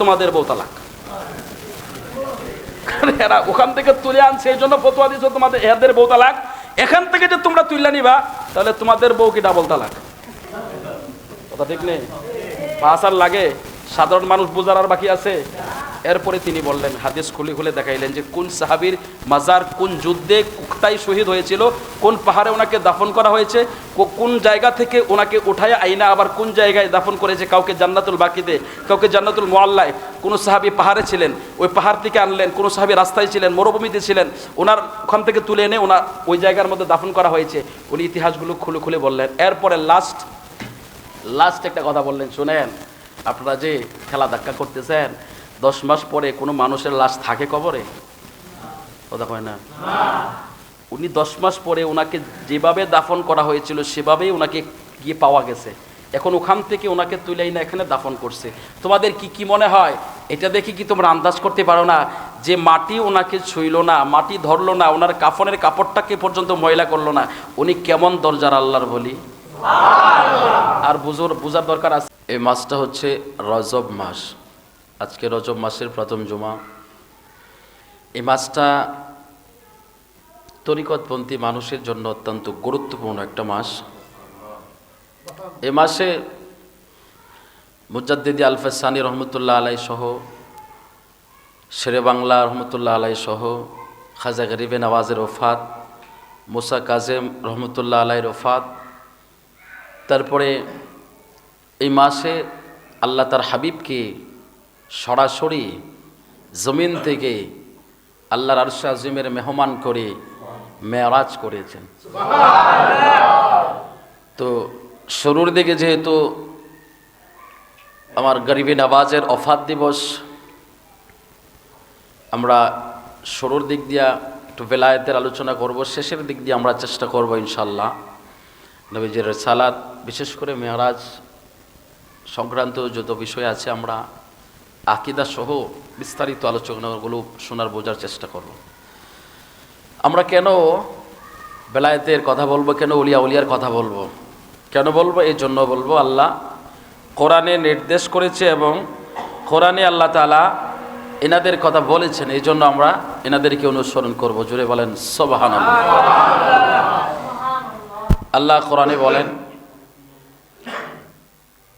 তোমাদের বউ তালাক। এরা ওখান থেকে তুলে আনছে, এই জন্য ফতোয়া তোমাদের, এদের বউ এখান থেকে যে তোমরা তুললে নিবা, তাহলে তোমাদের বউ কি ডাবল তালাক? কথা ঠিক নেই? পাঁচ আর লাগে, সাধারণ মানুষ বোঝার আর বাকি আছে? এরপরে তিনি বললেন, হাদিস খুলে খুলে দেখাইলেন যে কোন সাহাবীর মাজার, কোন যুদ্ধে কোথায় শহীদ হয়েছিল, কোন পাহাড়ে ওনাকে দাফন করা হয়েছে কোন জায়গা থেকে ওনাকে উঠায় আইনা, আবার কোন জায়গায় দাফন করেছে কাউকে জান্নাতুল বাকিতে, কাউকে জান্নাতুল মোয়াল্লায়। কোনো সাহাবি পাহাড়ে ছিলেন, ওই পাহাড় থেকে আনলেন, কোনো সাহাবি রাস্তায় ছিলেন, মরুভূমিতে ছিলেন, ওনার ওখান থেকে তুলে এনে ওনার ওই জায়গার মধ্যে দাফন করা হয়েছে। উনি ইতিহাসগুলো খুলে খুলে বললেন। এরপরে লাস্ট লাস্ট একটা কথা বললেন, শুনেন, আপনারা যে খেলা ধাক্কা করতেছেন দশ মাস পরে কোনো মানুষের লাশ থাকে কবরে? কথা কয় না। উনি দশ মাস পরে ওনাকে যেভাবে দাফন করা হয়েছিল, সেভাবেই ওনাকে গিয়ে পাওয়া গেছে। এখন ওখান থেকে ওনাকে তুলেই না এখানে দাফন করছে। তোমাদের কি কি মনে হয়? এটা দেখে কি তোমরা আন্দাজ করতে পারো না? যে মাটি ওনাকে ছুঁইল না, মাটি ধরলো না ওনার কাফনের কাপড়টাকে পর্যন্ত ময়লা করল না। উনি কেমন দরজার আল্লাহর বলি? আর বুঝোর, বোঝার দরকার আছে? এই মাসটা হচ্ছে রজব মাস। আজকে রজব মাসের প্রথম জুমা। এই মাসটা তরিকতপন্থী মানুষের জন্য অত্যন্ত গুরুত্বপূর্ণ একটা মাস। এ মাসে মুজাদ্দিদি আলফাসানি রহমতুল্লাহ আলাই সহ, শেরে বাংলা রহমতুল্লাহ আলাই সহ, খাজা গরিবে নওয়াজের ওফাত, মুসা কাজেম রহমতুল্লাহ আলাই রফাত তারপরে এই মাসে আল্লাহ তার হাবিবকে সরাসরি জমিন থেকে আল্লাহর আরশা আজিমের মেহমান করে মেয়ারাজ করেছেন। তো শুরুর দিকে যেহেতু আমার গরিবী নওয়াজের অফাত দিবস, আমরা শুরুর দিক দিয়া একটু বেলায়েতের আলোচনা করব, শেষের দিক দিয়ে আমরা চেষ্টা করব ইনশাল্লাহ নবীজির সালাদ বিশেষ করে মেয়ারাজ সংক্রান্ত যত বিষয় আছে আমরা আকিদা সহ বিস্তারিত আলোচনাগুলো শোনার বোঝার চেষ্টা করব। আমরা কেন বেলায়েতের কথা বলব, কেন উলিয়া উলিয়ার কথা বলব? কেন বলব? এই জন্য বলব, আল্লাহ কোরআনে নির্দেশ করেছে এবং কোরআনে আল্লাহ তালা এনাদের কথা বলেছেন। এই জন্য আমরা এনাদেরকে অনুসরণ করব। জুড়ে বলেন সবাহান আল্লাহ কোরআনে বলেন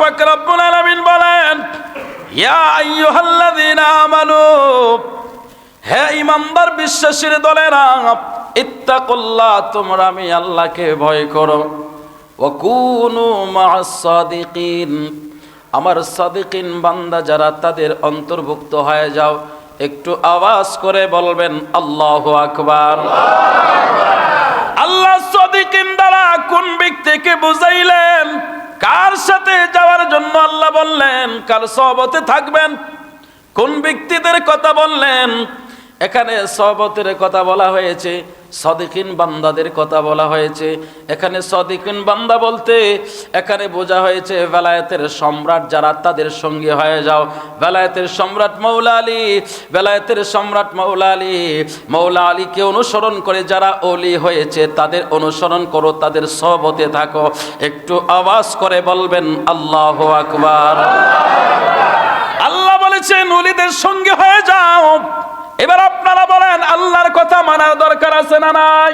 পাক রব্বুল আলামিন বলেন, ইয়া আইয়ুহাল্লাযীনা আমানু, হে বিশ্বাসীর দলেরা, ইত্তাকুল্লাহ, তোমরা আমি আল্লাহকে ভয় করো। মা'আস সাদিকিন, আমার সাদিকিন বান্দা যারা তাদের অন্তর্ভুক্ত হয়ে যাও, একটু আওয়াজ করে বলবেন, আল্লাহু আকবার। আল্লাহ সদিকিন দ্বারা কোন ব্যক্তিকে বুঝাইলেন কার সাথে যাওয়ার জন্য আল্লাহ বললেন, কার সহবতে থাকবেন? কোন ব্যক্তিদের কথা বললেন? এখানে সহবতের কথা বলা হয়েছে সদিকিন বান্দাদের কথা বলা হয়েছে। এখানে সদিকিন বান্দা বলতে, এখানে বোঝা হয়েছে বেলায়েতের সম্রাট যারা তাদের সঙ্গে হয়ে যাও। বেলায়েতের সম্রাট মৌলা আলী বেলায়েতের সম্রাট মৌলা আলী, মৌলা আলীকে অনুসরণ করে যারা অলি হয়েছে, তাদের অনুসরণ করো, তাদের সহবতে থাকো। একটু আওয়াজ করে বলবেন, আল্লাহ আকবার। আল্লাহ বলেছেন অলিদের সঙ্গে হয়ে যাও। এবার আপনারা বলেন, আল্লাহর কথা মানার দরকার আছে না নাই?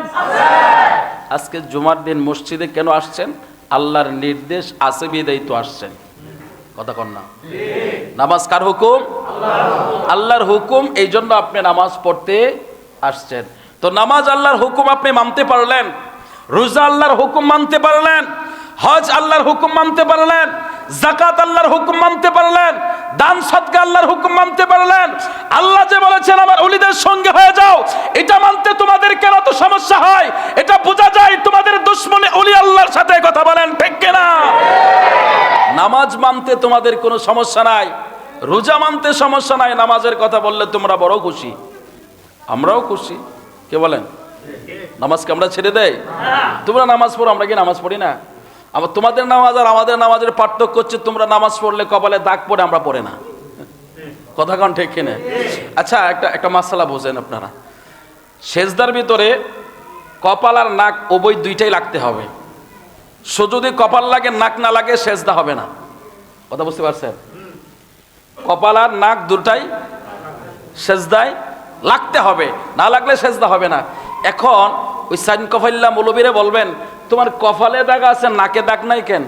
আজকে জুমার দিন মসজিদে কেন আসছেন? আল্লাহর নির্দেশ আছে বিদায় তো আসছেন। কথা কন না। নামাজ কার হুকুম? আল্লাহর হুকুম। এই জন্য আপনি নামাজ পড়তে আসছেন। তো নামাজ আল্লাহর হুকুম আপনি মানতে পারলেন? রোজা আল্লাহর হুকুম মানতে পারলেন? হজ আল্লাহর হুকুম মানতে পারলেন? জাকাত আল্লাহর হুকুম মানতে পারলেন, দান সদকা আল্লাহর হুকুম মানতে পারলেন। আল্লাহ যে বলেছেন, আমার অলিদের সঙ্গে হয়ে যাও। এটা মানতে তোমাদের কেন তো সমস্যা হয়? এটা বোঝা যায় তোমাদের দুশ্মনে অলি আল্লাহর সাথে কথা বলেন, ঠিক কিনা? নামাজ মানতে তোমাদের কোনো সমস্যা নাই। রোজা মানতে সমস্যা নাই। নামাজের কথা বললে তোমরা বড় খুশি। আমরাও খুশি। কে বলেন? নামাজকে আমরা ছেড়ে দেয় তোমরা নামাজ পড়ো, আমরা কি নামাজ পড়ি না? আবার তোমাদের নামাজ আর আমাদের নামাজের পার্থক্য হচ্ছে তোমরা নামাজ পড়লে কপালে দাগ পড়ে, আমরা পড়ে না। কথা কন ঠিক কিনে? আচ্ছা একটা একটা মাসালা বোঝেন আপনারা। সেজদার ভিতরে কপাল আর নাক উভয় দুইটাই লাগতে হবে। সো যদি কপাল লাগে, নাক না লাগে, সেজদা হবে না। কথা বুঝতে পারছেন? কপাল আর নাক দুটাই সেজদায় লাগতে হবে। না লাগলে সেজদা হবে না। এখন ওই সাইন কফাইল্লা মৌলবীরে বলবেন তোমার কপালে দাগ আছে নাকে দাগ নাই কেন?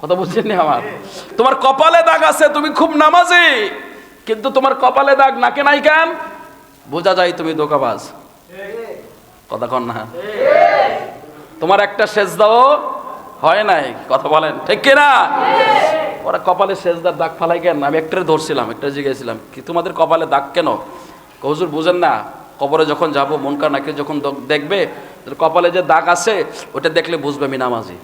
কথা বুঝছেন আমার? তোমার কপালে দাগ আছে তুমি খুব নামাজি কিন্তু তোমার কপালে দাগ নাকে নাই কেন? বোঝা যায় তুমি দোকাবাজ কথা কন না। তোমার একটা সেজদাও হয় নাই কথা বলেন ঠিক কিনা ওরা কপালে সেজদার দাগ ফালাই কেন? আমি একটারে ধরছিলাম একটা জিজ্ঞেছিলাম কি তোমাদের কপালে দাগ কেন? কই, হুজুর বুঝেন না। কবরে যখন যাব মনকার নাকি যখন দেখবে কপালে যে দাগ আছে, ওটা দেখলে বুঝবে আমি নামাজি।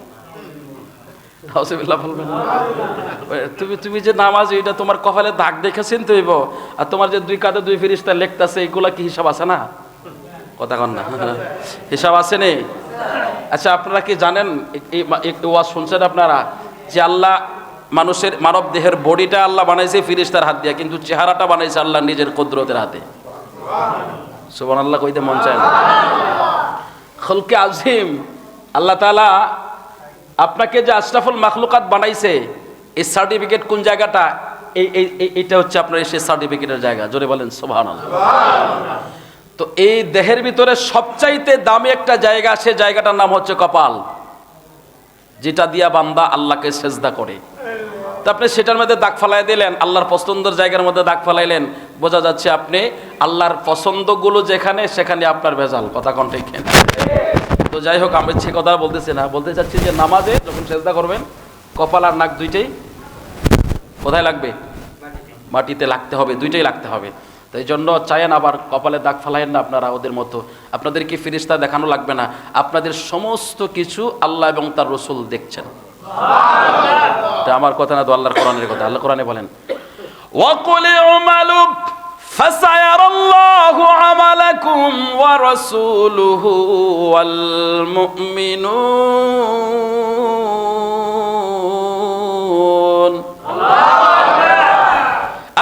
তুমি তুমি যে নামাজি, এটা তোমার কপালে দাগ দেখেছেন তো হইব। আর তোমার যে দুই কাঁধে দুই ফিরিস্তা লেখতাছে এইগুলা কি হিসাব আছে না? কথা কন না। হিসাব আছে নেই আচ্ছা আপনারা কি জানেন ওয়াজ শুনছেন আপনারা? যে আল্লাহ মানুষের মানব দেহের বডিটা আল্লাহ বানাইছে ফিরিস্তার হাত দিয়ে, কিন্তু চেহারাটা বানাইছে আল্লাহ নিজের কুদরতের হাতে। সুবান আল্লাহ কইতে মন চায় না। খলকে আজিম, আল্লাহ তাআলা আপনাকে যে আশরাফুল মাখলুকাত বানাইছে, এই সার্টিফিকেট কোন জায়গাটা? এই এইটা হচ্ছে আপনার সেই সার্টিফিকেটের জায়গা। জোরে বলেন, সুবহানাল্লাহ। তো এই দেহের ভিতরে সবচাইতে দামি একটা জায়গা, সে জায়গাটার নাম হচ্ছে কপাল, যেটা দিয়া বান্দা আল্লাহকে সেজদা করে। তো আপনি সেটার মধ্যে দাগ ফালাই দিলেন, আল্লাহর পছন্দের জায়গার মধ্যে দাগ ফালাইলেন, বোঝা যাচ্ছে আপনি আল্লাহর পছন্দগুলো যেখানে, সেখানে আপনার ভেজাল, কথা কন ঠিক তো যাই হোক, আমি সে কথা বলতেছি না, বলতে চাচ্ছি যে নামাজে যখন সেজদা করবেন, কপাল আর নাক দুইটাই কোথায় লাগবে? মাটিতে লাগতে হবে, দুইটাই লাগতে হবে। তাই জন্য চায়েন আবার কপালে দাগ ফালাইয়েন না আপনারা ওদের মতো। আপনাদেরকে ফিরিস্তা দেখানো লাগবে না? আপনাদের সমস্ত কিছু আল্লাহ এবং তার রসুল দেখছেন। এটা আমার কথা না তো আল্লাহর কোরআনের কথা আল্লাহ কোরআনে বলেন وقل اعملوا فسيرى الله عملكم ورسوله والمؤمنون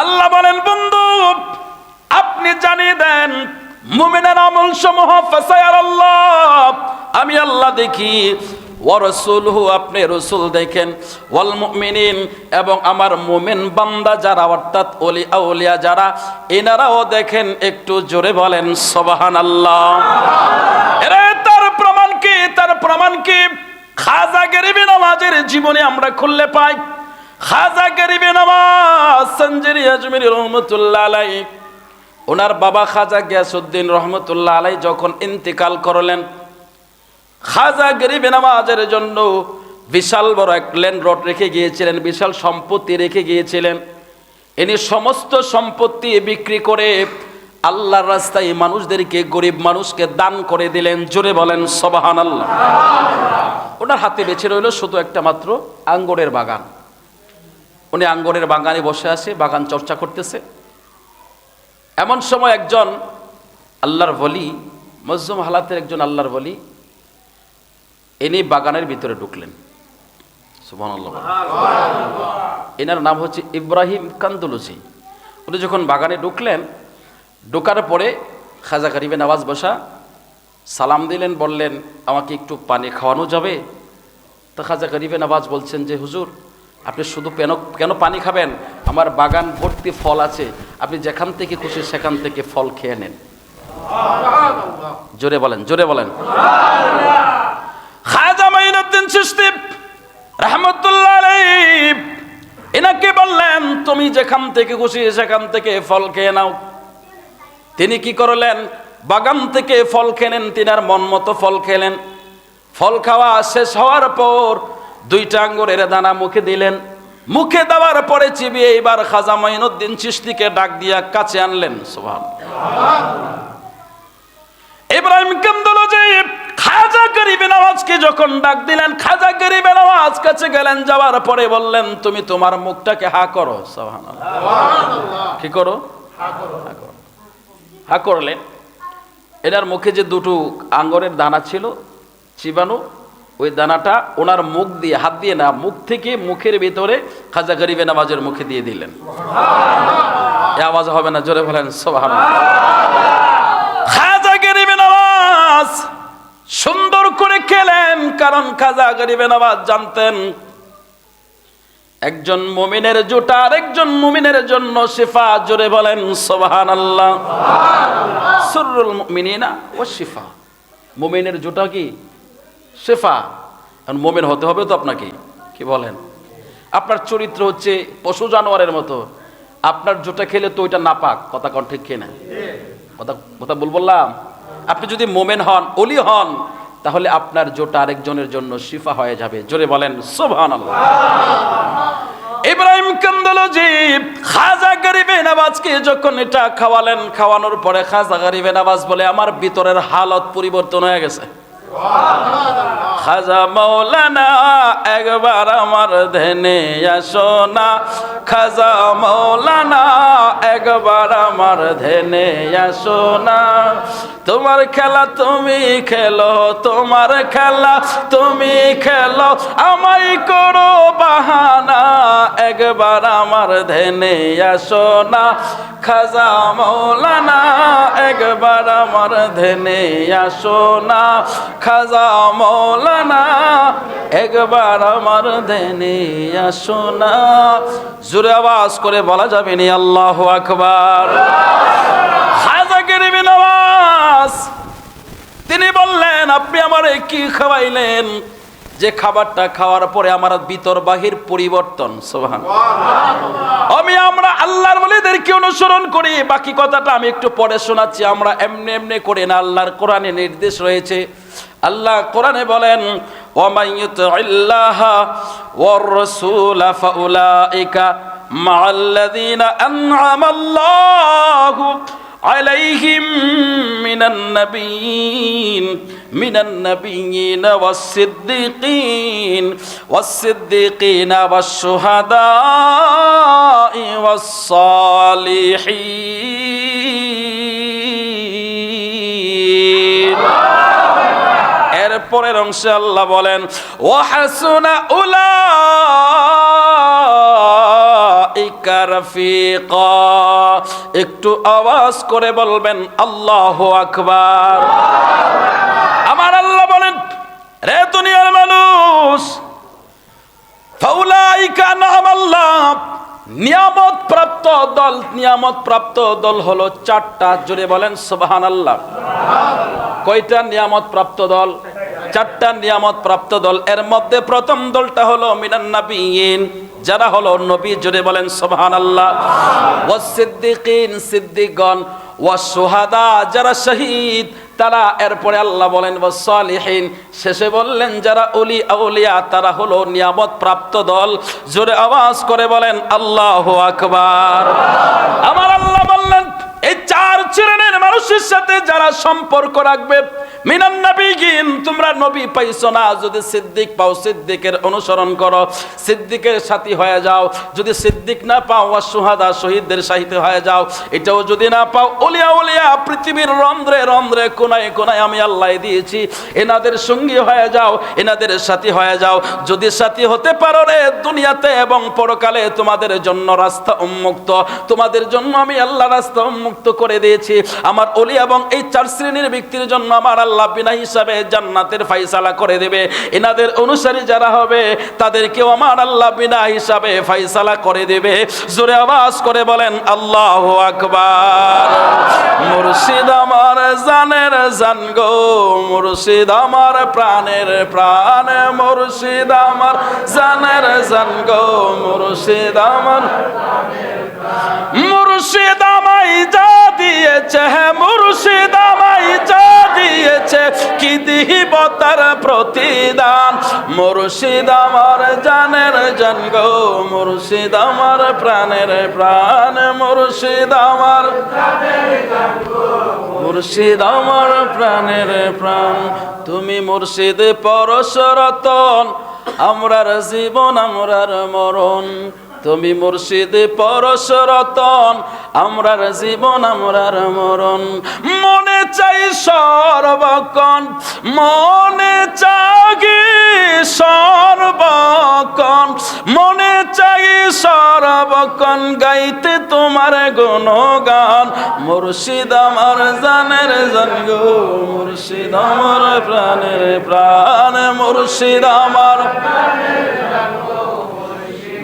আল্লাহ বলেন বন্ধু আপনি জানিয়ে দেন মুমিনের আমল সমূহ ফাসায়ার আল্লাহ আমি আল্লাহ দেখি ওয়ারসুলহু আপনি রসুল দেখেন। ওয়াল মুমিনিন, এবং আমার মুমিন বান্দা যারা, অর্থাৎ ওলি আউলিয়া যারা, এনারাও দেখেন, একটু জোরে বলেন সবাহান আল্লাহ এরে, তার প্রমাণ কি? তার প্রমাণ কি? খাজা গরিবি নামাজের জীবনে আমরা খুললে পাই। খাজা গরিবে নামাজ, সঞ্জরি আজমির রহমতুল্লাহ আলাই। ওনার বাবা খাজা গিয়াসুদ্দিন রহমতুল্লাহ আলাই যখন ইন্তিকাল করলেন খাজা গরিবে নামাজের জন্য বিশাল বড় এক লেন রড রেখে গিয়েছিলেন, বিশাল সম্পত্তি রেখে গিয়েছিলেন। ইনি সমস্ত সম্পত্তি বিক্রি করে আল্লাহর রাস্তায় মানুষদেরকে, গরিব মানুষকে দান করে দিলেন। জোরে বলেন সবাহান আল্লাহ ওনার হাতে বেছে রইল শুধু একটা মাত্র আঙ্গুরের বাগান। উনি আঙ্গরের বাগানে বসে আছে, বাগান চর্চা করতেছে। এমন সময় একজন আল্লাহর বলি, মজলুম হালাতের একজন আল্লাহর বলি ইনি বাগানের ভিতরে ঢুকলেন। এনার নাম হচ্ছে ইব্রাহিম কান্দুলুসি। উনি যখন বাগানে ঢুকলেন ঢোকার পরে খাজা গরিবে নওয়াজ বসা সালাম দিলেন বললেন আমাকে একটু পানি খাওয়ানো যাবে? তো খাজা গরিবে নওয়াজ বলছেন যে হুজুর আপনি শুধু কেন কেন পানি খাবেন? আমার বাগান ভর্তি ফল আছে। আপনি যেখান থেকে খুশি সেখান থেকে ফল খেয়ে নেন। জোরে বলেন জোরে বলেন। মাইনুদ্দিন চিশতি রহমতুল্লাহ এনাকে বললেন, তুমি যেখান থেকে খুশি, সেখান থেকে ফল খেয়ে নাও। তিনি কি করলেন? বাগান থেকে ফল খেলেন মন মতো ফল খেলেন। ফল খাওয়া শেষ হওয়ার পর দুইটা আঙ্গুরের দানা মুখে দিলেন। মুখে দেওয়ার পরে চিবিয়ে এইবার খাজা মাইনুদ্দিন চিশতিকে ডাক দিয়া কাছে আনলেন। সোভান ইব্রাহিম খাজা গরিবে নওয়াজকে যখন ডাক দিলেন, খাজা গরিবে নওয়াজ কাছে গেলেন, যাওয়ার পরে বললেন, তুমি তোমার মুখটাকে হা করো। কি করো? হা করো। হা করলেন এনার মুখে যে দুটো আঙ্গরের দানা ছিল, চিবানো, ওই দানাটা ওনার মুখ দিয়ে, হাত দিয়ে না, মুখ থেকে মুখের ভিতরে খাজা গরিবে নামাজের মুখে দিয়ে দিলেন। এ আওয়াজ হবে না? জোরে বলেন সোহান সুন্দর করে খেলেন কারণ খাজা গরিবে নামাজ জানতেন একজন মুমিনের জুটা আরেকজন মুমিনের জন্য শিফা জোরে বলেন সোবাহান আল্লাহ সুরুল ও শিফা। মুমিনের জুটা কি? শেফা। এখন মোমেন হতে হবে তো আপনাকে কি বলেন? আপনার চরিত্র হচ্ছে পশু জানোয়ারের মতো। আপনার জুটা খেলে তো ওইটা নাপাক কথা কন ঠিক খেয়ে কিনা কথা কথা বল বললাম? আপনি যদি মোমেন হন অলি হন তাহলে আপনার জোটা আরেকজনের জন্য শিফা হয়ে যাবে। জোরে বলেন সোভান ইব্রাহিম কান্দলজি খাজা গরিবে নামাজকে যখন এটা খাওয়ালেন খাওয়ানোর পরে খাজা গরিবে নামাজ বলে আমার ভিতরের হালত পরিবর্তন হয়ে গেছে। খাজা মৌলানা, একবার আমার ধেনে আসো না। খাজা মৌলানা, একবার আমার ধেনে আসো না। তোমার খেলা তুমি খেলো, তোমার খেলা তুমি খেলো, আমায় করো বাহানা। একবার আমার ধেনে আসো না। খাজা মৌলানা, একবার আমার ধেনে আসো না। খাজা মৌলানা একবার আমার দেনে আসো না। জোরে আওয়াজ করে বলা যাবে নি, আল্লাহ আকবার। তিনি বললেন, আপনি আমার কি খাওয়াইলেন? যে খাবারটা খাওয়ার পরে আমার ভিতর বাহির পরিবর্তন সোহান আমি আমরা আল্লাহর বলিদেরকে অনুসরণ করি বাকি কথাটা আমি একটু পরে শোনাচ্ছি আমরা এমনি এমনি করে না আল্লাহর কোরআনে নির্দেশ রয়েছে আল্লাহ কোরআনে বলেন ওয়ামান ইউতিল্লাহ ওয়ার রাসূল ফাউলাইকা মাআল্লাযীনা আন'আমাল্লাহু عليهم من النبيين من النبيين والصديقين والصديقين والشهداء والصالحين এরপরের অংশে আল্লাহ বলেন ওয়াহাসুনা উলা একটু আওয়াজ করে বলবেন আল্লাহ আকবার আমার আল্লাহ বলেন রে দুনিয়ার মানুষ, ফাউলাইকা নিয়ামত প্রাপ্ত দল নিয়ামত প্রাপ্ত দল হলো চারটা, জোরে বলেন সুবহান আল্লাহ কয়টা নিয়ামত প্রাপ্ত দল? চারটা নিয়ামত প্রাপ্ত দল। এর মধ্যে প্রথম দলটা হলো মিনান নাবিয়িন, যারা হলো নবী, জোরে বলেন সুবহান আল্লাহ ওয়াস সিদ্দিকিন সিদ্দিকগণ ওয়াস সুহাদা যারা শহীদ তারা এরপরে আল্লাহ বলেন সালিহীন শেষে বললেন, যারা অলি আউলিয়া, তারা হলো নিয়ামত প্রাপ্ত দল। জোরে আওয়াজ করে বলেন, আল্লাহ আকবার। আমার আল্লাহ বললেন, এই চার শ্রেণির মানুষের সাথে যারা সম্পর্ক রাখবে আমি আল্লাহ দিয়েছি, এনাদের সঙ্গী হয়ে যাও, এনাদের সাথী হয়ে যাও, যদি সাথী হতে পারো রে দুনিয়াতে এবং পরকালে, তোমাদের জন্য রাস্তা উন্মুক্ত, তোমাদের জন্য আমি আল্লাহ রাস্তা উন্মুক্ত করে দিয়েছি আমার অলি এবং এই চার শ্রেণির ব্যক্তির জন্য আমার আল্লাহ বিনা হিসাবে জান্নাতের ফাইসালা করে দেবে। এনাদের অনুসারী যারা হবে, তাদেরকেও আমার আল্লাহ বিনা হিসাবে ফাইসালা করে দেবে। জোরে আওয়াজ করে বলেন, আল্লাহ আকবার। মুর্শিদ আমার জানের জান গো, মুর্শিদ আমার প্রাণের প্রাণ। মুর্শিদ আমার জানের জান গো, মুর্শিদ আমার যা দিয়েছে মুর্শিদ আমাই যা দিয়েছে, কি দিব তার প্রতিদান? মুর্শিদ আমার জানের জান মুর্শিদ আমার প্রাণের প্রাণ, মুর্শিদ আমার মুর্শিদ আমার প্রাণের প্রাণ। তুমি মুর্শিদ পরশরতন আমরার জীবন, আমরার মরণ। তুমি মুর্শিদ পরশরতন আমরার জীবন, আমরার মরণ। মনে চাই সর্বকণ মনে চাগি সর্বকণ মনে চাই সর্বকণ গাইতে তোমার গুণগান। মুর্শিদ আমার জানের জান মুর্শিদ আমার প্রাণের প্রাণ, মুর্শিদ আমার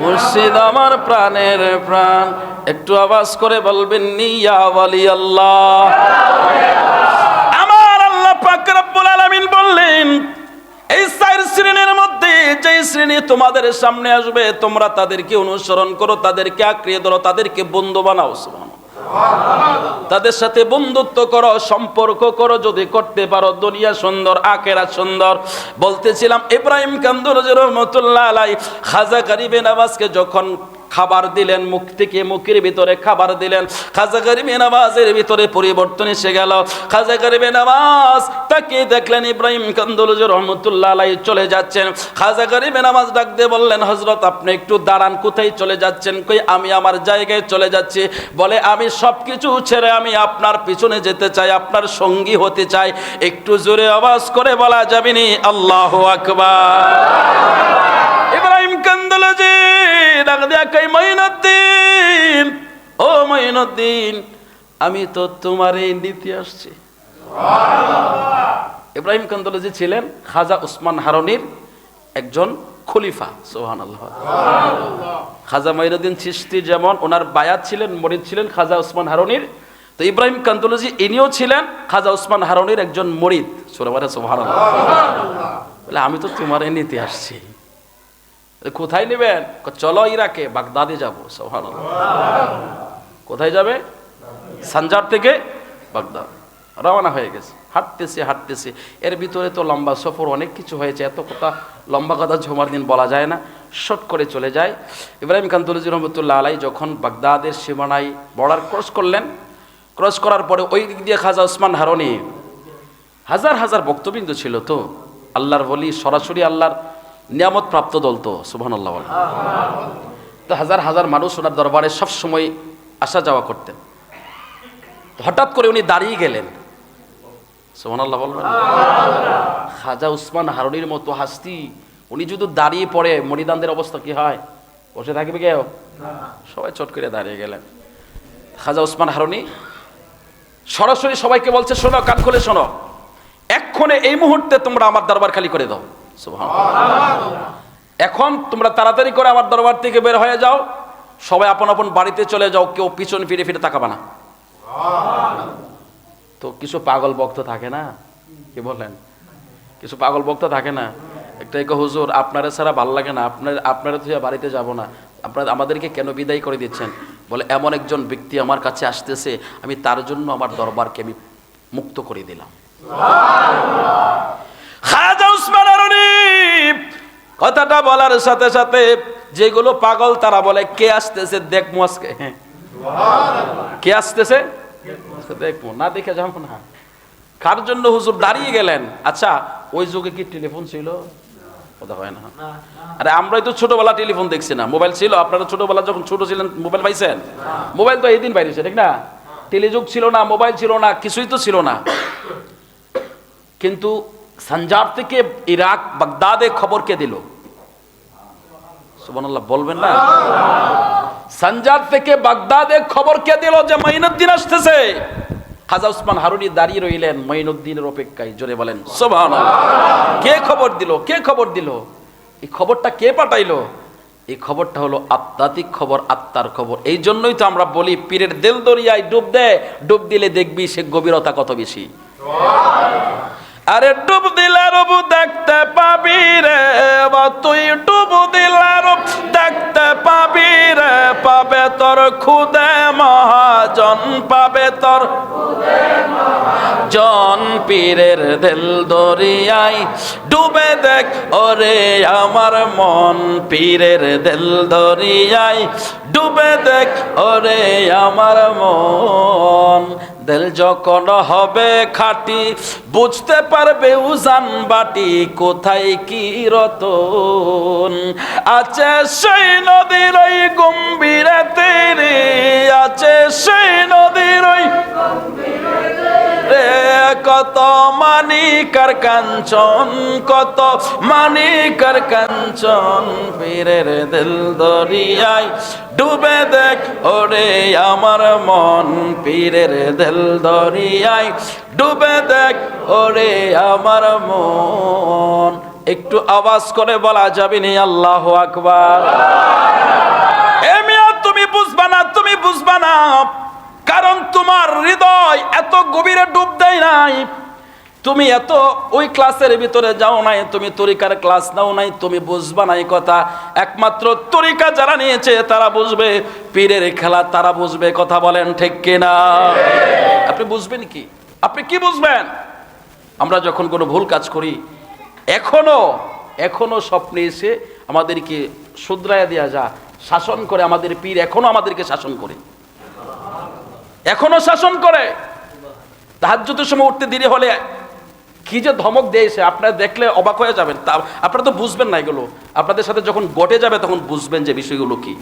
মুর্শিদ আমার প্রাণের প্রাণ একটু আওয়াজ করে বলবেন, নিয়া ওয়ালি আল্লাহ আমার আল্লাহ পাক আলামিন বললেন, এই চার শ্রেণির মধ্যে যে শ্রেণি তোমাদের সামনে আসবে, তোমরা তাদেরকে অনুসরণ করো, তাদেরকে আঁকড়িয়ে ধরো, তাদেরকে বন্ধু বানাও। তাদের সাথে বন্ধুত্ব করো, সম্পর্ক করো, যদি করতে পারো, দুনিয়া সুন্দর আকেরা সুন্দর। বলতেছিলাম, ইব্রাহিম কান্দুর রহমতুল্লাহ আলাই খাজা গরিবে নামাজকে যখন খাবার দিলেন, মুখ থেকে মুখের ভিতরে খাবার দিলেন। খাজা গরিবে নামাজের ভিতরে পরিবর্তন এসে গেল। খাজা গরিবে নামাজ তাকে দেখলেন ইব্রাহিম কান্দুলজ রহমতুল্লাহ আলাই চলে যাচ্ছেন। খাজা গরিবে নামাজ ডাক দিয়ে বললেন হজরত আপনি একটু দাঁড়ান, কোথায় চলে যাচ্ছেন? কই, আমি আমার জায়গায় চলে যাচ্ছি। বলে, আমি সব কিছু ছেড়ে আমি আপনার পিছনে যেতে চাই, আপনার সঙ্গী হতে চাই। একটু জোরে আওয়াজ করে বলা যাবেনি, আল্লাহ আকবার। ও মঈনুদ্দিন, আমি তো তোমার এই নীতি আসছি। ইব্রাহিম কান্দুলজি ছিলেন খাজা উসমান হারনির একজন খলিফা সোহান খাজা মঈনুদ্দিন চিস্তি যেমন ওনার বায়াত ছিলেন মরিদ ছিলেন খাজা উসমান হারনির। তো ইব্রাহিম কান্দুলজি ইনিও ছিলেন খাজা উসমান হারনির একজন মরিদ সোহান আমি তো তোমার এই নীতি আসছি। কোথায় নেবেন? চলো ইরাকে, বাগদাদে যাব। সোহান কোথায় যাবে? সানজার থেকে বাগদাদ। রওনা হয়ে গেছে। হাঁটতেছে হাঁটতেছে। এর ভিতরে তো লম্বা সফর, অনেক কিছু হয়েছে। এত কথা লম্বা কথা ঝোমার দিন বলা যায় না। শট করে চলে যায়। ইব্রাহিম কান্তলজি রহমতুল্লাহ আলাই যখন বাগদাদের সীমানায় বর্ডার ক্রস করলেন, ক্রস করার পরে ওই দিক দিয়ে খাজা ওসমান হারনি। হাজার হাজার বক্তবৃন্দ ছিল তো। আল্লাহর বলি সরাসরি আল্লাহর নিয়ামত প্রাপ্ত দল তো সুবহান আল্লাহ তো হাজার হাজার মানুষ ওনার দরবারে সব সময় আসা যাওয়া করতেন। হঠাৎ করে উনি দাঁড়িয়ে গেলেন। সুবহান আল্লাহ বলবেন খাজা উসমান হারুনির মতো হাস্তি, উনি যদি দাঁড়িয়ে পড়ে, মরিদানদের অবস্থা কি হয়? বসে থাকবে কেউ? সবাই চট করে দাঁড়িয়ে গেলেন। খাজা উসমান হারুনি সরাসরি সবাইকে বলছে, শোনো, কান খুলে শোনো। এক্ষণে এই মুহূর্তে তোমরা আমার দরবার খালি করে দাও। সুবহানাল্লাহ। এখন তোমরা তাড়াতাড়ি করে আমার দরবার থেকে বের হয়ে যাও। সবাই আপন আপন বাড়িতে চলে যাও কেউ পিছন ফিরে ফিরে তাকাবা না। তো কিছু পাগল ভক্ত থাকে না? কি বলেন কিছু পাগল ভক্ত থাকে না? একটা এক হুজুর আপনারা ছাড়া ভালো লাগে না। আপনার আপনারা তো বাড়িতে যাব না। আপনারা আমাদেরকে কেন বিদায় করে দিচ্ছেন? বলে এমন একজন ব্যক্তি আমার কাছে আসতেছে। আমি তার জন্য আমার দরবারকে আমি মুক্ত করে দিলাম। খাজা উসমান কথাটা বলার সাথে সাথে যেগুলো পাগল তারা বলে কে আসতেছে দেখ আজকে হ্যাঁ। কে আসতেছে? দেখব না দেখে যাব না। কার জন্য হুজুর দাঁড়িয়ে গেলেন? আচ্ছা ওই যুগে কি টেলিফোন ছিল? কথা হয় না। আরে আমরাই তো ছোটবেলা টেলিফোন দেখছি না। মোবাইল ছিল? আপনারা ছোটবেলা যখন ছোট ছিলেন মোবাইল পাইছেন? মোবাইল তো এই দিন বাইরেছে ঠিক না। টেলিযুগ ছিল না মোবাইল ছিল না কিছুই তো ছিল না। কিন্তু সানজার থেকে ইরাক বাগদাদে খবর কে দিল? বলবেন না? সানজার থেকে বাগদাদে খবর কে দিল যে মাইনুদ্দিন আসতেছে? খাজা উসমান হারুনি দাঁড়িয়ে রইলেন মাইনুদ্দিনের অপেক্ষায়, জোরে বলেন, সুবহানাল্লাহ। কে খবর দিল? কে খবর দিল? এই খবরটা কে পাঠাইলো? এই খবরটা হলো আত্মাতিক খবর, আত্মার খবর। এই জন্যই তো আমরা বলি, পীরের দেল দরিয়ায় ডুব দেয় ডুব দিলে দেখবি সে গভীরতা কত বেশি। আরে ডুব দিলে দেখতে পাবি রে তুই ডুব দিলে দেখতে পাবি রে, পাবে তোর খুদে মহাজন, পাবে তোর জন পীরের দিল দরিয়াই ডুবে দেখ ওরে আমার মন পীরের দিল দরিয়াই ডুবে দেখ ওরে আমার মন দিল যখন হবে খাটি, বুঝতে পারবে উজান বাটি কোথায় কি রতন। আছে সেই নদীর ওই গম্ভীরে তিনি আছে সেই নদীর ওই রে কত মানিকার কাঞ্চন কত মানিকার কাঞ্চন পীরের দিল দরিয়ায় ডুবে দেখ ওরে আমার মন, পীরের দিল দরিয়ায় ডুবে দেখ ওরে আমার মন। একটু আওয়াজ করে বলা যাবে নি, আল্লাহ আকবার। তুমি বুঝবা না, তুমি বুঝবা না। তোমার হৃদয় এত গভীরে ডুব দেয় নাই। তুমি এত ওই ক্লাসের ভিতরে যাও নাই, তুমি তরিকার ক্লাস নাও নাই, তুমি বুঝবা নাই কথা। একমাত্র তরিকা যারা নিয়েছে, তারা বুঝবে। পীরের খেলা তারা বুঝবে, কথা বলেন ঠিক কিনা? আপনি বুঝবেন কি? আপনি কি বুঝবেন? আমরা যখন কোনো ভুল কাজ করি, এখনও এখনও স্বপ্নে এসে আমাদেরকে শুধরাইয়া দেওয়া যা শাসন করে আমাদের পীর এখনও আমাদেরকে শাসন করে। এখনও শাসন করে। তাহাজ্জুদের সময় উঠতে দেরি হলে কি যে ধমক দিয়েছে আপনারা দেখলে অবাক হয়ে যাবেন। তা, আপনারা তো বুঝবেন না এগুলো। আপনাদের সাথে যখন গটে যাবে তখন বুঝবেন যে বিষয়গুলো কি।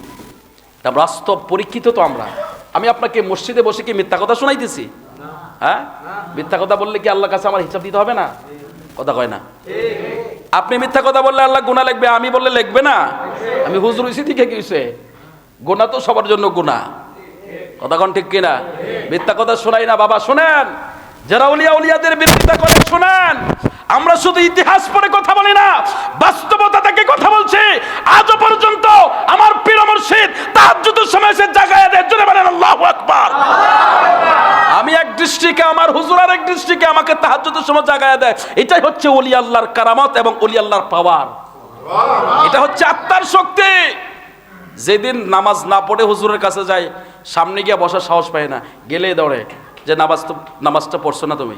তা বাস্তব পরীক্ষিত তো আমরা। আমি আপনাকে মসজিদে বসে কি মিথ্যা কথা শোনাইতেছি? হ্যাঁ? মিথ্যা কথা বললে কি আল্লাহর কাছে আমার হিসাব দিতে হবে না? কথা কয় না। আপনি মিথ্যা কথা বললে আল্লাহ গুণা লিখবে, আমি বললে লিখবে না? আমি হুজুর হইছি ঠিক গেছে গুণা তো সবার জন্য গুণা কথা কোন ঠিক কিনা? মিথ্যা কথা শোনাই না, বাবা, শোনেন। যারা উলিয়া উলিয়াদের বিরোধিতা করে, শোনেন। আমরা শুধু ইতিহাস পড়ে কথা বলি না, বাস্তবতা থেকে কথা বলছি। আজও পর্যন্ত আমার প্রিয় মুর্শিদ তাহাজ্জুদের সময় সে জায়গায় জোরে বলেন, আল্লাহু আকবার। আমি এক দৃষ্টিকে, আমার হুজুর আর এক দৃষ্টিকে আমাকে তাহাজ্জুদের সময় জায়গায় দেয়। এটাই হচ্ছে ওলি আল্লাহর কারামত এবং ওলি আল্লাহর পাওয়ার। এটা হচ্ছে আত্মার শক্তি। যেদিন নামাজ না পড়ে হুজুরের কাছে যায়, সামনে গিয়ে বসার সাহস পায় না। গেলেই দৌড়ে যে, নামাজ তো নামাজটা পড়ছো না তুমি।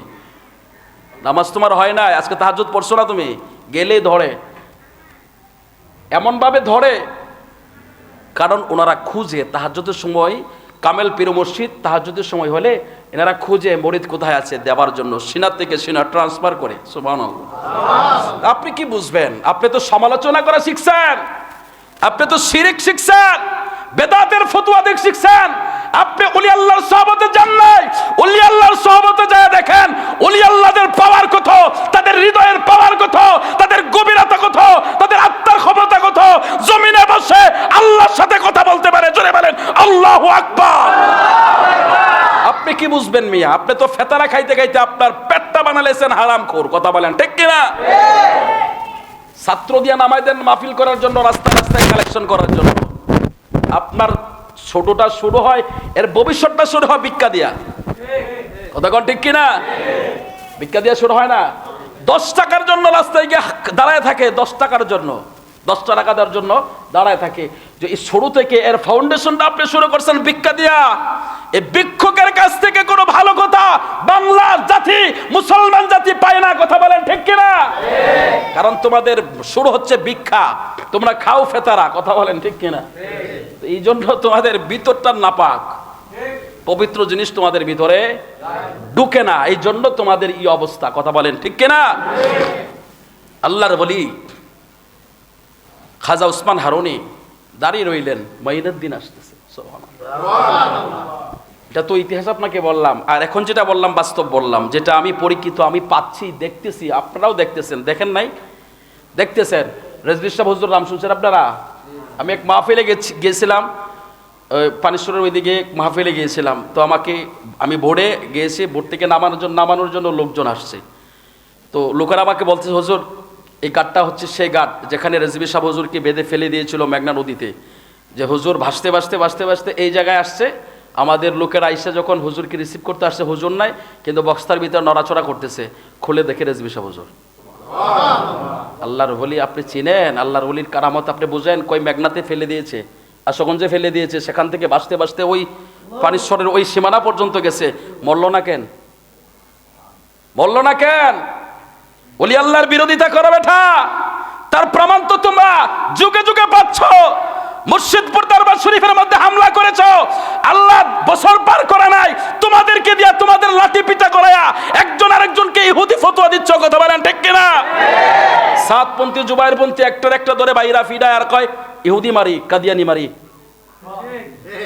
নামাজ তোমার হয় না, আজকে তাহাজুদ পড়ছো না তুমি। গেলেই ধরে। এমনভাবে ধরে, কারণ ওনারা খুঁজে তাহাজ্জুদের সময়, কামেল পীর মসজিদ তাহাজ্জুদের সময় হলে এনারা খুঁজে মরিদ কোথায় আছে দেওয়ার জন্য, সিনার থেকে সিনা ট্রান্সফার করে, সুবহানাল্লাহ। আপনি কি বুঝবেন? আপনি তো সমালোচনা করা শিখছেন। আপনি তো শিরিক শিখছেন, বেদাতের ফতুয়া দিক শিখছেন। আপনি উলি আল্লাহর সহবতে যান নাই উলি আল্লাহর সহবতে যায় দেখেন উলি আল্লাহদের পাওয়ার কত, তাদের হৃদয়ের পাওয়ার কত, তাদের গভীরতা কত, তাদের আত্মার ক্ষমতা কত, জমিনে বসে আল্লাহর সাথে কথা বলতে পারে, জোরে বলেন, আল্লাহু আকবার। আপনি কি বুঝবেন মিয়া? আপনি তো ফেতারা খাইতে খাইতে আপনার পেটটা বানালেছেন হারাম খোর কথা বলেন, ঠিক কিনা? ছাত্র দিয়া নামাই দেন, মাহফিল করার জন্য, রাস্তায় রাস্তায় কালেকশন করার জন্য। আপনার ছোটটা শুরু হয়, এর ভবিষ্যৎটা শুরু হয় ভিক্ষা দিয়া। কথা ঠিক কিনা? ভিক্ষা দিয়া শুরু হয় না। দশ টাকার জন্য রাস্তায় গিয়ে দাঁড়ায় থাকে, দশ টাকার জন্য। দশ টাকা দেওয়ার জন্য দাঁড়ায় থাকে। যে এই শুরু থেকে এর ফাউন্ডেশনটা আপনি শুরু করছেন ভিক্ষা দিয়া। এই ভিক্ষুকের কাছ থেকে কোনো ভালো কথা বাংলার জাতি, মুসলমান জাতি পায় না, কথা বলেন ঠিক কিনা? কারণ তোমাদের শুরু হচ্ছে ভিক্ষা, তোমরা খাও ফেতারা, কথা বলেন ঠিক কিনা? এই জন্য তোমাদের ভিতরটা নাপাক। পবিত্র জিনিস তোমাদের ভিতরে ঢুকে না, এই জন্য তোমাদের এই অবস্থা, কথা বলেন ঠিক কিনা? আল্লাহর বলি খাজা উসমান হারুনি দাঁড়িয়ে রইলেন মাইনের দিন আসতেছে। এটা তো ইতিহাস আপনাকে বললাম। আর এখন যেটা বললাম, বাস্তব বললাম। যেটা আমি পরীক্ষিত, আমি পাচ্ছি, দেখতেছি, আপনারাও দেখতেছেন। দেখেন নাই? দেখতেছেন? রেজবির সাহেব, হুজুর নাম শুনছেন আপনারা? আমি এক মাহফিলে গেছি- গিয়েছিলাম পানেশ্বরের ওইদিকে মাহফিলে গিয়েছিলাম। তো আমাকে, আমি ভোরে গিয়েছি ভোর থেকে নামানোর জন্য নামানোর জন্য লোকজন আসছে। তো লোকেরা আমাকে বলছে, হুজুর, এই গাটটা হচ্ছে সেই গাট যেখানে রেজবি সাহেব হুজুরকে বেঁধে ফেলে দিয়েছিল মেঘনা নদীতে। যে হুজুর ভাসতে ভাসতে ভাসতে ভাসতে এই জায়গায় আসছে। আমাদের লোকেরা আইসা যখন হুজুরকে রিসিভ করতে আসছে, হুজুর নাই, কিন্তু বক্সতার ভিতরে নড়াচড়া করতেছে। খুলে দেখে রেজবি সাহেব হুজুর। আল্লাহর বলি আপনি চিনেন, আল্লাহর বলির কারামত আপনি বুঝেন, কই মেঘনাতে ফেলে দিয়েছে আশগঞ্জে ফেলে দিয়েছে, সেখান থেকে বাঁচতে বাঁচতে ওই পানিশ্বরের ওই সীমানা পর্যন্ত গেছে। মরল না কেন? মরল না কেন? ওলি আল্লাহর বিরোধিতা করো বেঠা তার প্রমাণ তো তোমরা যুগে যুগে পাচ্ছ। মুর্শিদপুর দরবার শরীফের মধ্যে হামলা করেছ। আল্লাহ বছর পার করে নাই। তোমাদেরকে দিয়া তোমাদের লাঠি পিটা করায়া একজন আরেকজনকে ইহুদি ফতোয়া দিচ্ছ কথা বলেন ঠিক কিনা? সাতপন্থী জুবাইরপন্থী একটার একটা ধরে বাইরা ফিডায় আর কয় ইহুদি মারি কাদিয়ানি মারি।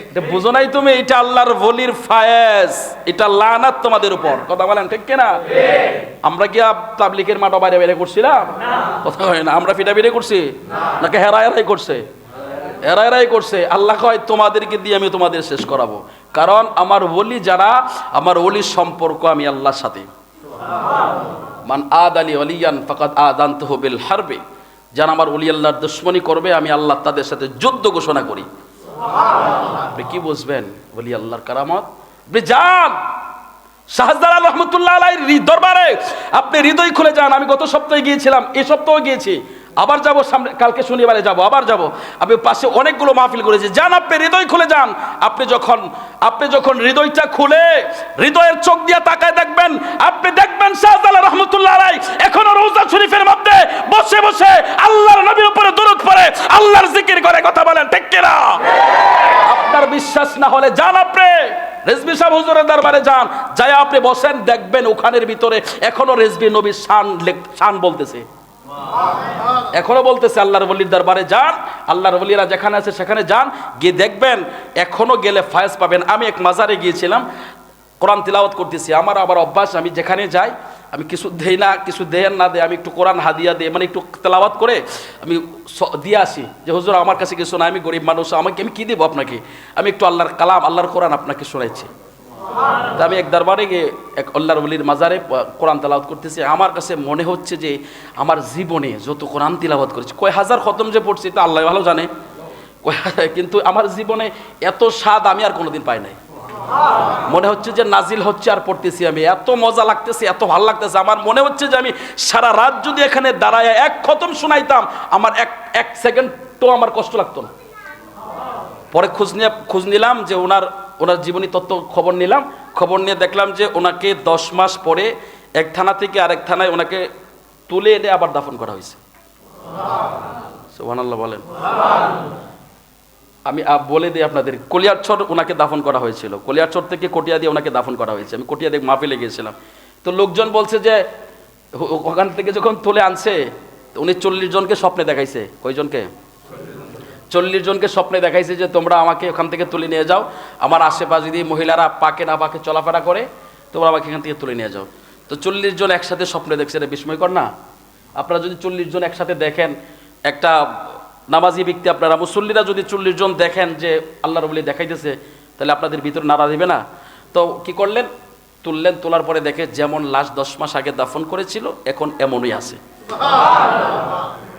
এটা বুঝো নাই তুমি এটা আল্লাহর বলির ফায়েজ এটা লানাত তোমাদের উপর কথা বলেন ঠিক কিনা? আমরা কি তাবলিকের মাঠা বাইরে বাইরে করছিলাম? কথা হয় না আমরা ফিটা ফিটে করছি? নাকি হেরা হেরাই করছে? হেরা হেরাই করছে, আল্লাহ কয়, তোমাদেরকে দিয়ে আমি তোমাদের শেষ করাবো। কারণ আমার ওলি যারা, আমার ওলির সম্পর্ক আমি আল্লাহর সাথে। মান আদ আলী অলিয়ান ফাকাদ আদান্ত বিল হারবে। যারা আমার অলি আল্লাহর দুশ্মনী করবে, আমি আল্লাহ তাদের সাথে যুদ্ধ ঘোষণা করি। আপনি কি বুঝবেন বলি আল্লাহর কারামত? যান! শাহজালাল রহমতুল্লাহ আলাইহির হৃ- দরবারে আপনি হৃদয় খুলে যান। আমি গত সপ্তাহে গিয়েছিলাম, এ সপ্তাহে গিয়েছি। আবার যাব সামনে, কালকে শনিবারে যাব, আবার যাব। আমি পাশে অনেকগুলো মাহফিল করেছি। যান, আপনি হৃদয় খুলে যান। আপনি যখন আপনি যখন হৃদয়টা খুলে, হৃদয়ের চোখ দিয়ে তাকায় দেখবেন, আপনি দেখবেন শাহজালাল রহমতুল্লাহ আলাই এখনও রোজা শরীফের মধ্যে বসে বসে আল্লাহর নবীর উপরে দরুদ পড়ে, আল্লাহর জিকির করে কথা বলেন, ঠিক কিনা? আপনার বিশ্বাস না হলে যান আপনি। রেজবি সাহেব হুজুরের দরবারে যান। যাই আপনি বসেন, দেখবেন ওখানের ভিতরে এখনও রেজবি নবীর শান শান বলতেছে। এখনও বলতেছে, আল্লাহর বলির দরবারে যান, আল্লাহর বলিরা যেখানে আছে সেখানে যান। গিয়ে দেখবেন, এখনও গেলে ফায়েজ পাবেন। আমি এক মাজারে গিয়েছিলাম, কোরআন তিলাওয়াত করতেছি। আমার আবার অভ্যাস, আমি যেখানে যাই, আমি কিছু দেই না, কিছু দেন না দেয় আমি একটু কোরআন হাদিয়া দিই মানে একটু তেলাওয়াত করে আমি দিয়ে আসি যে, হুজুর, আমার কাছে কিছু না আমি গরিব মানুষ, আমাকে আমি কী দেবো আপনাকে? আমি একটু আল্লাহর কালাম, আল্লাহর কোরআন আপনাকে শোনাইছি। তা আমি এক দরবারে গিয়ে এক আল্লাহর বলির মাজারে কোরআন তেলাওয়াত করতেছি। আমার কাছে মনে হচ্ছে যে আমার জীবনে যত কোরআন তিলাওয়াত করেছি, কয় হাজার খতম যে পড়ছি তা আল্লাহ ভালো জানে। কিন্তু আমার জীবনে এত স্বাদ আমি আর কোনোদিন পাই নাই। মনে হচ্ছে যে নাজিল হচ্ছে আর পড়তেছি আমি। এত মজা লাগতেছে, এত ভালো লাগতেছে। আমার মনে হচ্ছে যে আমি সারা রাত যদি এখানে দাঁড়ায় এক খতম শোনাইতাম, আমার এক এক সেকেন্ডও আমার কষ্ট লাগতো না। পরে খোঁজ নিয়ে খোঁজ নিলাম যে ওনার ওনার জীবনী তত্ত্ব খবর নিলাম। খবর নিয়ে দেখলাম যে ওনাকে দশ মাস পরে এক থানা থেকে আরেক থানায় ওনাকে তুলে এনে আবার দাফন করা হয়েছে। সুবহানাল্লাহ বলেন। আমি বলে দিই আপনাদের কলিয়ারছর ওনাকে দাফন করা হয়েছিল। কলিয়ারছর থেকে কটিয়া দিয়ে ওনাকে দাফন করা হয়েছে। আমি কটিয়া দিয়ে মাহফিলে গিয়েছিলাম। তো লোকজন বলছে যে ওখান থেকে যখন তুলে আনছে উনি চল্লিশ জনকে স্বপ্নে দেখাইছে। কয়জনকে? চল্লিশ জনকে স্বপ্নে দেখাইছে যে তোমরা আমাকে ওখান থেকে তুলে নিয়ে যাও। আমার আশেপাশে যদি মহিলারা পাকে না পাকে চলাফেরা করে তোমরা আমাকে এখান থেকে তুলে নিয়ে যাও। তো চল্লিশ জন একসাথে স্বপ্নে দেখছে এটা বিস্ময়কর না? আপনারা যদি চল্লিশ জন একসাথে দেখেন একটা নামাজি ব্যক্তি আপনারা মুসল্লিরা যদি চল্লিশ জন দেখেন যে আল্লাহ রবলি দেখাইতেছে তাহলে আপনাদের ভিতরে নাড়া দিবে না। তো কি করলেন? তুললেন তোলার পরে দেখে যেমন লাশ দশ মাস আগে দাফন করেছিল এখন এমনই আছে।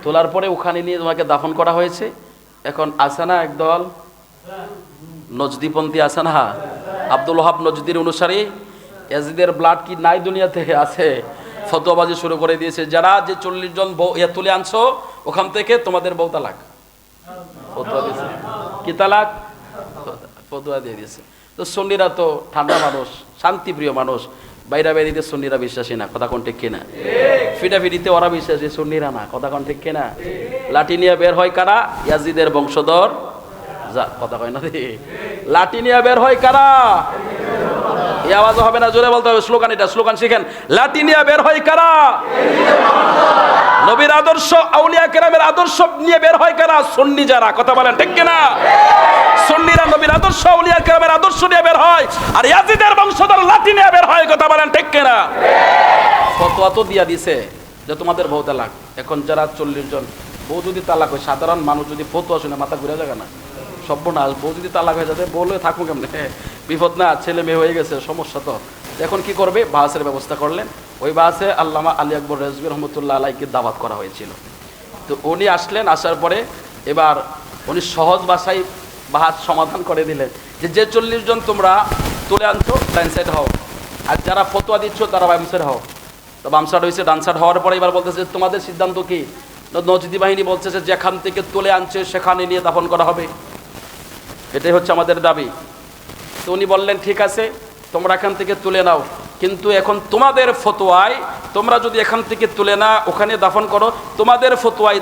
তোলার পরে ওখানে নিয়ে তোমাকে দাফন করা হয়েছে। এখন আছে না একদল? নজদিপন্থী আছে না? আব্দুল হাব নজদির অনুসারী এজিদের ব্লাড কি নাই দুনিয়াতে আছে। ফতোয়াবাজি শুরু করে দিয়েছে। যারা যে চল্লিশ জন ইয়া তুলে আনছো, ওখান থেকে তোমাদের বউ তালাক। দিয়েছে। কি তালাক? ফতোয়া দিয়ে দিয়েছে। তো সন্নিরা তো ঠান্ডা মানুষ, শান্তিপ্রিয় মানুষ। বাইরা বেরিতে সুন্নিরা বিশ্বাসী না, কথা কোন ঠিক কিনা? ফিটাফিটিতে ওরা বিশ্বাসী, সন্নিরা না, কথা কোন ঠিক কিনা? লাঠি নিয়ে বের হয় কারা? ইয়াজিদের বংশধর যা কথা কয় না রে। লাঠি নিয়ে বের হয় কারা? এই আওয়াজ হবে না, জোরে বলতে হবে, স্লোগান এটা, স্লোগান শিখেন। লাঠি নিয়ে বের হয় কারা? নবীর আদর্শ, আউলিয়া কেরামের আদর্শ নিয়ে বের হয় কারা? সন্নি যারা, কথা বলেন, ঠিক কিনা? সন্নিরা নবীর আদর্শ, আউলিয়া কেরামের আদর্শ নিয়ে বের হয়, আর ইয়াজিদের বংশধর লাঠি নিয়ে বের হয়, কথা বলেন, ঠিক কিনা? ফতোয়া তো দিয়া দিছে যে তোমাদের বউ তালাক। এখন যারা চল্লিশ জন, বউ যদি তালাক হয়, সাধারণ মানুষ যদি ফতোয়া শুনে মাথা ঘুরে যাবে না? সর্বনাশ বউ যদি তালাক হয়ে যাবে, বলে থাকুক কেমনে? বিপদ না, ছেলে মেয়ে হয়ে গেছে, সমস্যা তো। এখন কি করবে? বাসের ব্যবস্থা করলেন। ওই বাসে আল্লামা আলী আকবর রেজবি রহমতুল্লাহ আলাইকে দাওয়াত করা হয়েছিল। তো উনি আসলেন, আসার পরে এবার উনি সহজ ভাষায় বাহাত সমাধান করে দিলেন। যে যে চল্লিশ জন তোমরা তুলে আনছো ডাইন সাইড হও। আর যারা ফতোয়া দিচ্ছ, তারা বাম সাইড হও। তো বাম হয়েছে ডান সাইড হওয়ার পরে এবার বলতেছে, তোমাদের সিদ্ধান্ত কি? নজদি বাহিনী বলছে যেখান থেকে তুলে আনছে, সেখানে নিয়ে দাফন করা হবে। এটাই হচ্ছে আমাদের দাবি। তো উনি বললেন, ঠিক আছে, তোমরা এখান থেকে তুলে নাও। কিন্তু এখন তোমাদের ফতোয়ায় তোমরা যদি এখান থেকে তুলে না, ওখানে দাফন করো, তোমাদের ফতোয়ায়